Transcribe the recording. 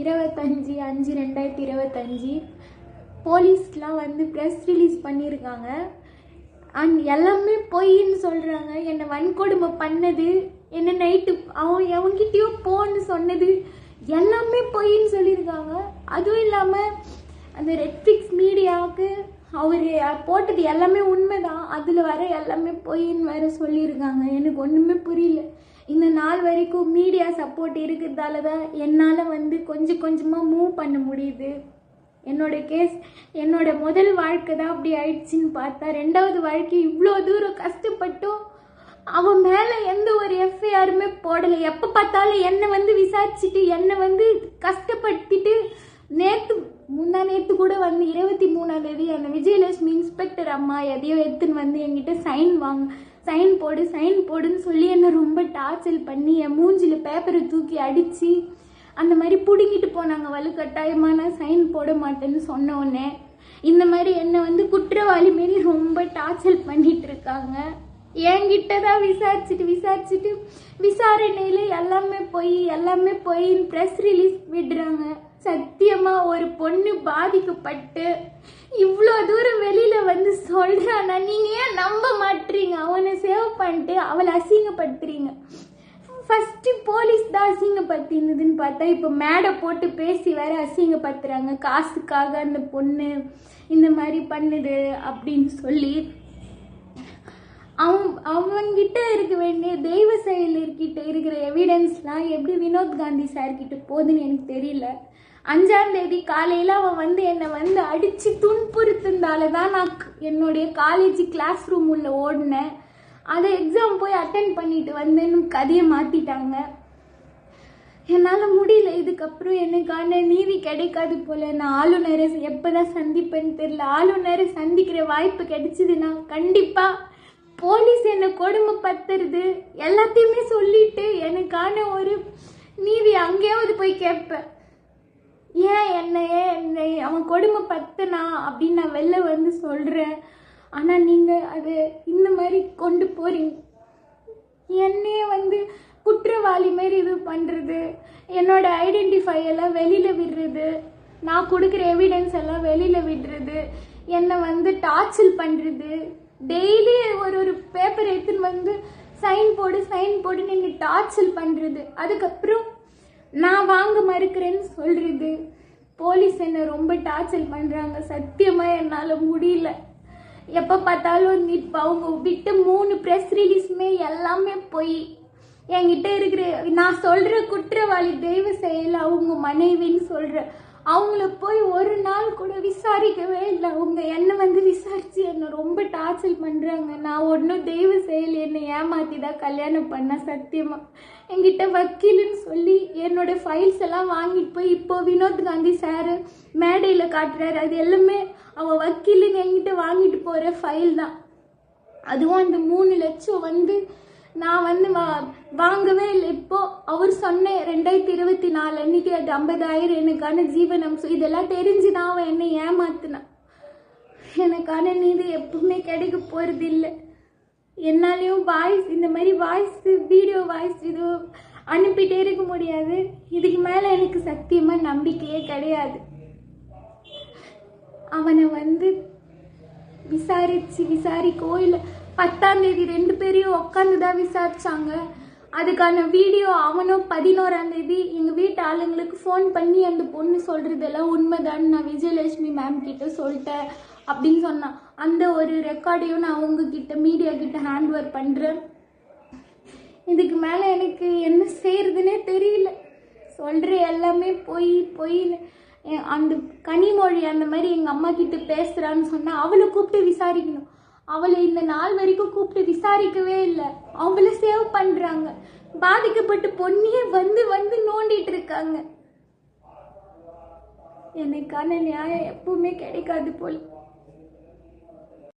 இருபத்தஞ்சி அஞ்சு ரெண்டாயிரத்தி இருபத்தஞ்சி. போலீஸ்லாம் வந்து ப்ரெஸ் ரிலீஸ் பண்ணியிருக்காங்க அண்ட் எல்லாமே பொய்ன்னு சொல்கிறாங்க என்னை வன்கொடுமை பண்ணது. என்ன நைட்டு அவன் எவன்கிட்டயோ போன்னு சொன்னது. எல்லாமே பொய்ன்னு சொல்லியிருக்காங்க அதுவும் இல்லாமல் அந்த ரெட்ஃபிக்ஸ் மீடியாவுக்கு அவர் போட்டது எல்லாமே உண்மைதான். அதில் வர எல்லாமே பொய்ன்னு வேற சொல்லியிருக்காங்க எனக்கு ஒன்றுமே புரியல இந்த நாள் வரைக்கும் மீடியா சப்போர்ட் இருக்கிறதால தான் என்னால் வந்து கொஞ்சம் கொஞ்சமாக மூவ் பண்ண முடியுது. என்னோட கேஸ் என்னோட முதல் வாழ்க்கை தான் அப்படி ஆயிடுச்சுன்னு பார்த்தா ரெண்டாவது வாழ்க்கை இவ்வளோ தூரம் கஷ்டப்பட்டும் அவன் மேலே எந்த ஒரு எஃப்ஐஆருமே போடலை. எப்போ பார்த்தாலும் என்னை வந்து விசாரிச்சுட்டு என்னை வந்து கஷ்டப்படுத்திட்டு நேற்று முன்னா நேற்று கூட வந்து இருபத்தி மூணாம் தேதி அந்த விஜயலட்சுமி இன்ஸ்பெக்டர் அம்மா எதையோ எடுத்துன்னு வந்து என்கிட்ட சைன் வாங்க சைன் போடு சைன் போடுன்னு சொல்லி என்னை ரொம்ப டார்ச்சர் பண்ணி என் மூஞ்சில் பேப்பரை தூக்கி அடித்து அந்த மாதிரி பிடுங்கிட்டு போனாங்க வலுக்கட்டாயமாக நான் சைன் போட மாட்டேன்னு சொன்ன உடனே இந்த மாதிரி என்னை வந்து குற்றவாளி மாரி ரொம்ப டார்ச்சர் பண்ணிட்டு இருக்காங்க. என்கிட்ட தான் விசாரிச்சுட்டு விசாரிச்சுட்டு விசாரணையில் எல்லாமே போய் எல்லாமே போய் ப்ரெஸ் ரிலீஸ் விடுறாங்க. சத்தியமாக ஒரு பொண்ணு பாதிக்கப்பட்டு இவ்வளோ தூரம் வெளியில் வந்து சொல்றானா நீங்கள் ஏன் நம்ப மாட்டீங்க அவனை சேவ் பண்ணிட்டு அவளை அசிங்கப்படுத்துறீங்க. ஃபஸ்ட்டு போலீஸ் தான் அசிங்கப்படுத்தினதுன்னு பார்த்தா இப்போ மேடை போட்டு பேசி வேற அசிங்கப்படுத்துறாங்க. காசுக்காக அந்த பொண்ணு இந்த மாதிரி பண்ணுது அப்படின்னு சொல்லி அவன் அவங்கிட்ட இருக்க வேண்டிய தெய்வ செயலர்கிட்ட இருக்கிற எவிடன்ஸ்லாம் எப்படி வினோத் காந்தி சார்கிட்ட போகுதுன்னு எனக்கு தெரியல. அஞ்சாம் தேதி காலையில் அவன் வந்து என்னை வந்து அடித்து துன்புறுத்துந்தால தான் நான் என்னுடைய காலேஜ் கிளாஸ் ரூம் உள்ள ஓடினேன். அதை எக்ஸாம் போய் அட்டன் பண்ணிட்டு வந்தேன்னு கதையை மாற்றிட்டாங்க என்னால் முடியல. இதுக்கப்புறம் எனக்கான நீதி கிடைக்காது போல. நான் ஆளுநரை எப்போதான் சந்திப்பேன்னு தெரியல. ஆளுநரை சந்திக்கிற வாய்ப்பு கிடைச்சதுன்னா கண்டிப்பாக போலீஸ் என்னை கொடுமைப்படுத்துறது எல்லாத்தையுமே சொல்லிட்டு எனக்கான ஒரு நீதி அங்கேயாவது போய் கேட்பேன். ஏன் என்ன ஏன் என்னை அவன் கொடுமைப்படுத்தினா அப்படின்னு நான் வெளில வந்து சொல்கிறேன் ஆனால் நீங்கள் அது இந்த மாதிரி கொண்டு போகிறீங்க என்னையே வந்து குற்றவாளி மாரி இது பண்ணுறது என்னோட ஐடென்டிஃபை எல்லாம் வெளியில் விடுறது. நான் கொடுக்குற எவிடன்ஸ் எல்லாம் வெளியில் விடுறது. என்னை வந்து டார்ச்சல் பண்ணுறது டெய்லி ஒரு ஒரு பேப்பர் எடுத்துன்னு வந்து சைன் போடு சைன் போடுன்னு என்னை டார்ச்சல் பண்ணுறது அதுக்கப்புறம் நான் வாங்க மறுக்கிறேன்னு சொல்கிறது போலீஸ் என்னை ரொம்ப டார்ச்சர் பண்ணுறாங்க சத்தியமாக என்னால் முடியல. எப்போ பார்த்தாலும் இப்போ அவங்க விட்டு மூணு ப்ரெஸ் ரிலீஸுமே எல்லாமே போய் என்கிட்ட இருக்கிற நான் சொல்கிற குற்றவாளி தெய்வ செயல் அவங்க மனைவின்னு சொல்கிற அவங்கள போய் ஒரு நாள் கூட விசாரிக்கவே இல்லை. அவங்க என்னை வந்து விசாரித்து என்னை ரொம்ப டார்ச்சர் பண்ணுறாங்க நான் ஒன்றும் தெய்வ செயல் என்னை ஏமாற்றி தான் கல்யாணம் பண்ண சத்தியமாக என்கிட்ட வக்கீலுன்னு சொல்லி என்னோட ஃபைல்ஸ் எல்லாம் வாங்கிட்டு போய் இப்போ வினோத் காந்தி சார் மேடையில் காட்டுறாரு. அது எல்லாமே அவள் வக்கீலுன்னு என்கிட்ட வாங்கிட்டு போகிற ஃபைல் தான். அதுவும் அந்த மூணு லட்சம் வந்து நான் வந்து வா- வாங்கவே இல்லை. இப்போ அவர் சொன்ன ரெண்டாயிரத்தி இருபத்தி நாலு அன்னைக்கு அது ஐம்பதாயிரம் எனக்கான ஜீவனம்சம் இதெல்லாம் தெரிஞ்சு தான் அவன் என்னை ஏமாத்தினான் எனக்கான நீதி எப்பவுமே கிடைக்க போகிறது இல்லை என்னாலையும் வாய்ஸ் இந்த மாதிரி வாய்ஸ் வீடியோ வாய்ஸ் இது அனுப்பிட்டே இருக்க முடியாது. இதுக்கு மேலே எனக்கு சத்தியமாக நம்பிக்கையே கிடையாது. அவனை வந்து விசாரிச்சு விசாரி இல்லை பத்தாம் தேதி ரெண்டு பேரையும் உட்காந்து தான் விசாரிச்சாங்க. அதுக்கான வீடியோ அவனும் பதினோராம் தேதி எங்கள் வீட்டு ஆளுங்களுக்கு ஃபோன் பண்ணி அந்த பொண்ணு சொல்கிறதெல்லாம் உண்மைதான் நான் விஜயலட்சுமி மேம் கிட்ட சொல்லிட்டேன் அப்படின்னு சொன்னான். அந்த ஒரு ரெக்கார்டையும் நான் உங்ககிட்ட மீடியா கிட்ட ஹேண்ட் ஓவர் பண்ணுறேன் இதுக்கு மேலே எனக்கு என்ன செய்யறதுன்னே தெரியல. சொல்கிற எல்லாமே பொய் பொய் அந்த கனிமொழி அந்த மாதிரி எங்கள் அம்மா கிட்ட பேசுகிறான்னு சொன்னால் அவளை கூப்பிட்டு விசாரிக்கணும். அவளை இந்த நாள் வரைக்கும் கூப்பிட்டு விசாரிக்கவே இல்லை. அவங்கள சேவ் பண்ணுறாங்க பாதிக்கப்பட்ட பொண்ணியே வந்து வந்து நோண்டிட்டு இருக்காங்க. எனக்கான நியாயம் எப்பவுமே கிடைக்காது போல.